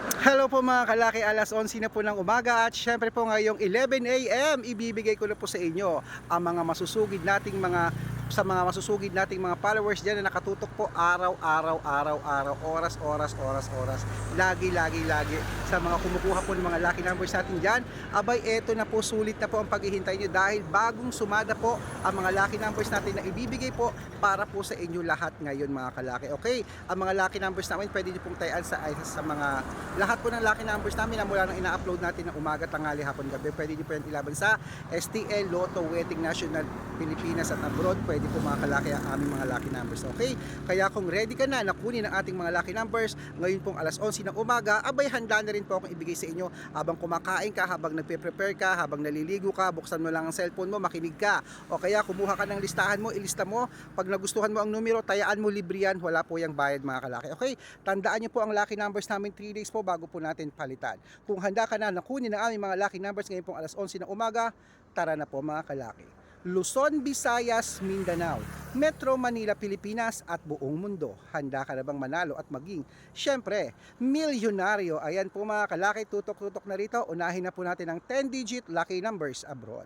Hello po mga kalaki, alas 11 na po ng umaga at syempre po ngayong 11 a.m. ibibigay ko na po sa inyo ang mga masusugid nating mga sa mga masusugid nating mga followers dyan na nakatutok po araw-araw, araw-araw, oras, oras, oras, oras, lagi, lagi, lagi sa mga kumukuha po ng mga lucky numbers natin dyan. Abay, eto na po, sulit na po ang paghihintay nyo dahil bagong sumada po ang mga lucky numbers natin na ibibigay po para po sa inyo lahat ngayon mga kalaki. Okay, ang mga lucky numbers namin pwede nyo pong tayaan sa, sa mga lahat po ng lucky numbers namin na mula nang ina-upload natin ng umaga, tanghali, hapon, gabi. Pwede nyo po yan ilaban sa STL, Lotto, Wedding National, Pilipinas at abroad. Pwede po mga kalaki ang aming mga lucky numbers. Okay? Kaya kung ready ka na na kunin ang ating mga lucky numbers, ngayon pong alas 11 ng umaga, abay handa na rin po akong ibigay sa inyo habang kumakain ka, habang nagpe-prepare ka, habang naliligo ka, buksan mo lang ang cellphone mo, makinig ka. O kaya kumuha ka ng listahan mo, ilista mo. Pag nagustuhan mo ang numero, tayaan mo libre yan. Wala po yung bayad mga kalaki. Okay? Tandaan niyo po ang lucky numbers namin 3 days po bago po natin palitan. Kung handa ka na na kunin ang aming mga lucky numbers ngayon pong alas 11 ng umaga, tara na po mga kalaki. Luzon, Visayas, Mindanao, Metro Manila, Pilipinas at buong mundo. Handa ka na bang manalo at maging, syempre, milyonaryo? Ayan po mga kalaki, tutok-tutok na rito. Unahin na po natin ang 10-digit lucky numbers abroad.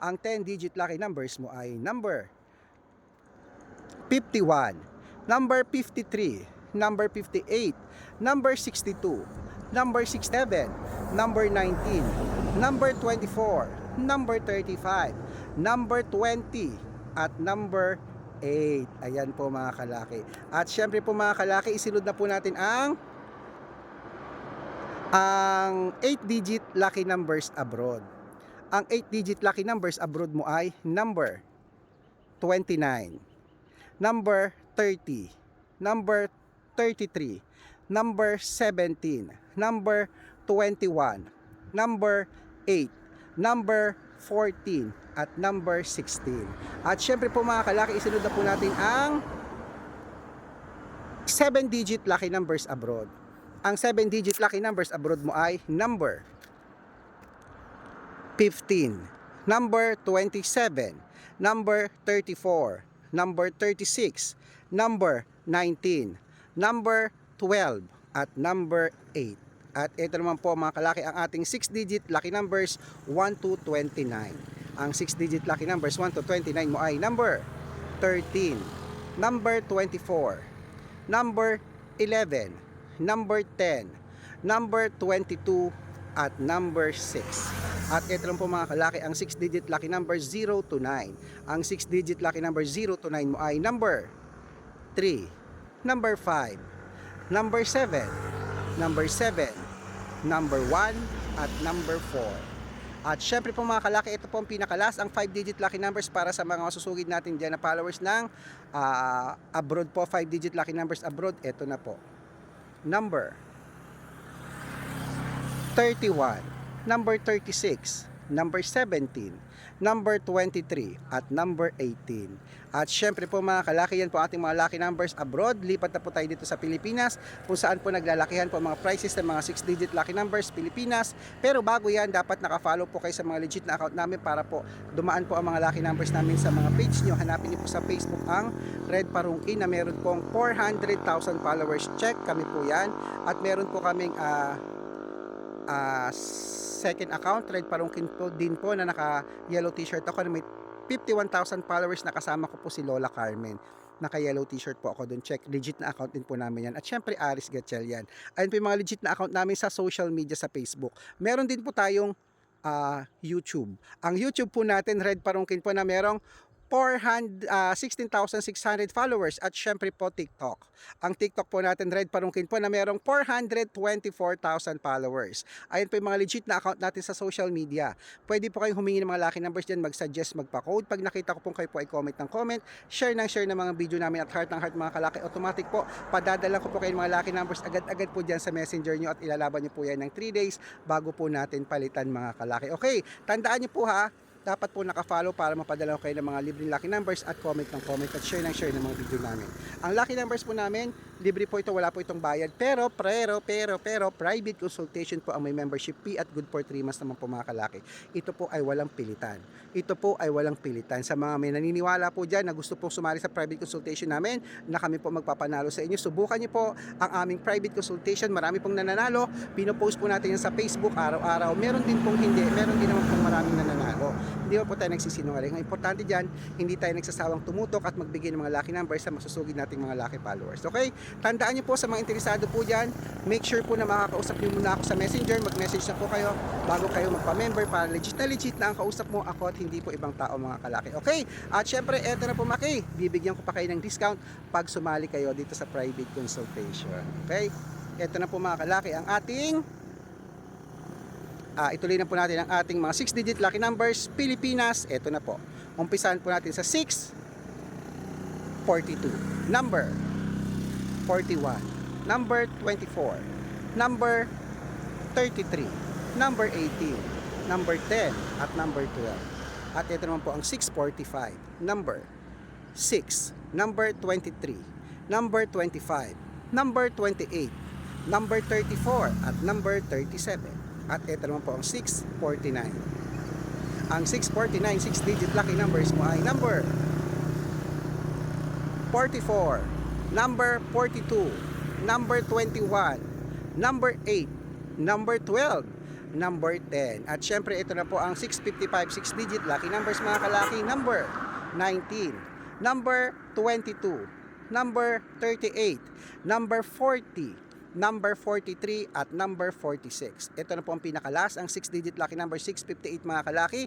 Ang 10-digit lucky numbers mo ay number 51, number 53, number 58, number 62, number 67, number 19, number 24, number 35, number 20, at number 8. Ayan po mga kalaki. At syempre po mga kalaki, isunod na po natin ang ang 8-digit lucky numbers abroad. Ang 8-digit lucky numbers abroad mo ay number 29, number 30, number 33, number 17, number 21, number 8, number 14, at number 16. At syempre po mga kalaki, isunod na po natin ang 7-digit lucky numbers abroad. Ang 7-digit lucky numbers abroad mo ay number 15, number 27, number 34, number 36, number 19, number 12, at number 8. At ito naman po mga kalaki ang ating 6-digit lucky numbers 1 to 29. Ang 6-digit lucky numbers 1 to 29 mo ay number 13, number 24, number 11, number 10, number 22, at number 6. At ito lang po mga kalaki, ang 6-digit lucky number 0 to 9. Ang 6-digit lucky number 0 to 9 mo ay number 3, number 5, number 7, number 7, number 1, at number 4. At syempre po mga kalaki, ito po ang pinakalas, ang 5-digit lucky numbers para sa mga masusugid natin dyan na followers ng ah, abroad po, 5-digit lucky numbers abroad, ito na po. Number 31, number 36, number 17, number 23, at number 18. At syempre po mga kalaki, yan po ating mga lucky numbers abroad. Lipat na po tayo dito sa Pilipinas kung saan po naglalakihan po mga prices ng mga 6-digit lucky numbers Pilipinas. Pero bago yan, dapat nakafollow po kayo sa mga legit na account namin para po dumaan po ang mga lucky numbers namin sa mga page nyo. Hanapin niyo po sa Facebook ang Red Parungki na meron pong 400,000 followers. Check kami po yan. At meron po kaming ah, ah, second account, Red Parungkin po din po na naka yellow t-shirt ako na may 51,000 followers na kasama ko po si Lola Carmen. Naka yellow t-shirt po ako doon. Check, legit na account din po namin yan. At syempre, Aris Gatchel yan. Ayun po yung mga legit na account namin sa social media sa Facebook. Meron din po tayong ah, YouTube. Ang YouTube po natin, Red Parungkin po na merong 400, ah, 16,600 followers at syempre po TikTok. Ang TikTok po natin, Red Parungkin po na merong 424,000 followers. Ayun po yung mga legit na account natin sa social media. Pwede po kayong humingi ng mga lucky numbers dyan, mag-suggest, magpa-code. Pag nakita ko po kayo po ay comment ng comment, share ng share ng mga video namin at heart ng heart mga kalaki. Automatic po, padadala ko po kayo ng mga lucky numbers agad-agad po dyan sa messenger nyo at ilalaban nyo po yan ng 3 days bago po natin palitan mga kalaki. Okay, tandaan nyo po ha, dapat po nakafollow para mapadala ko kayo ng mga libreng lucky numbers at comment ng comment at share ng share ng mga video namin. Ang lucky numbers po namin, libre po ito, wala po itong bayad. Pero, pero, pero, pero, private consultation po ang may membership fee at good for 3 months naman po mga kalaki. Ito po ay walang pilitan. Ito po ay walang pilitan. Sa mga may naniniwala po dyan na gusto pong sumali sa private consultation namin, na kami po magpapanalo sa inyo, subukan niyo po ang aming private consultation. Marami pong nananalo. Pinopost po natin yan sa Facebook araw-araw. Meron din pong hindi. Meron din naman pong maraming nananalo. Hindi po tayo nagsisinungaling. Ang importante dyan, hindi tayo nagsasawang tumutok at magbigay ng mga lucky numbers sa masusugid nating mga lucky followers. Okay? Tandaan niyo po sa mga interesado po dyan, make sure po na makakausap niyo muna ako sa messenger. Mag-message na po kayo bago kayo magpa-member para legit na legit na ang kausap mo ako at hindi po ibang tao mga kalaki. Okay? At syempre, eto na po Maki. Bibigyan ko pa kayo ng discount pag sumali kayo dito sa private consultation. Okay? Eto na po mga kalaki ang ating Ah, ituloy na po natin ang ating mga 6-digit lucky numbers. Pilipinas, eto na po. Umpisahan po natin sa 6, 42. Number 41. Number 24. Number 33. Number 18. Number 10 at number 12. At ito naman po ang 645. Number 6. Number 23. Number 25. Number 28. Number 34 at number 37. At ito naman po ang 649. Ang 649, 6-digit lucky numbers mo ay number 44, number 42, number 21, number 8, number 12, number 10. At syempre ito na po ang 655, 6-digit lucky numbers mga kalaki, number 19, number 22, number 38, number 40, number 43 at number 46. Ito na po ang pinakalas, ang 6-digit lucky number 658 mga kalaki.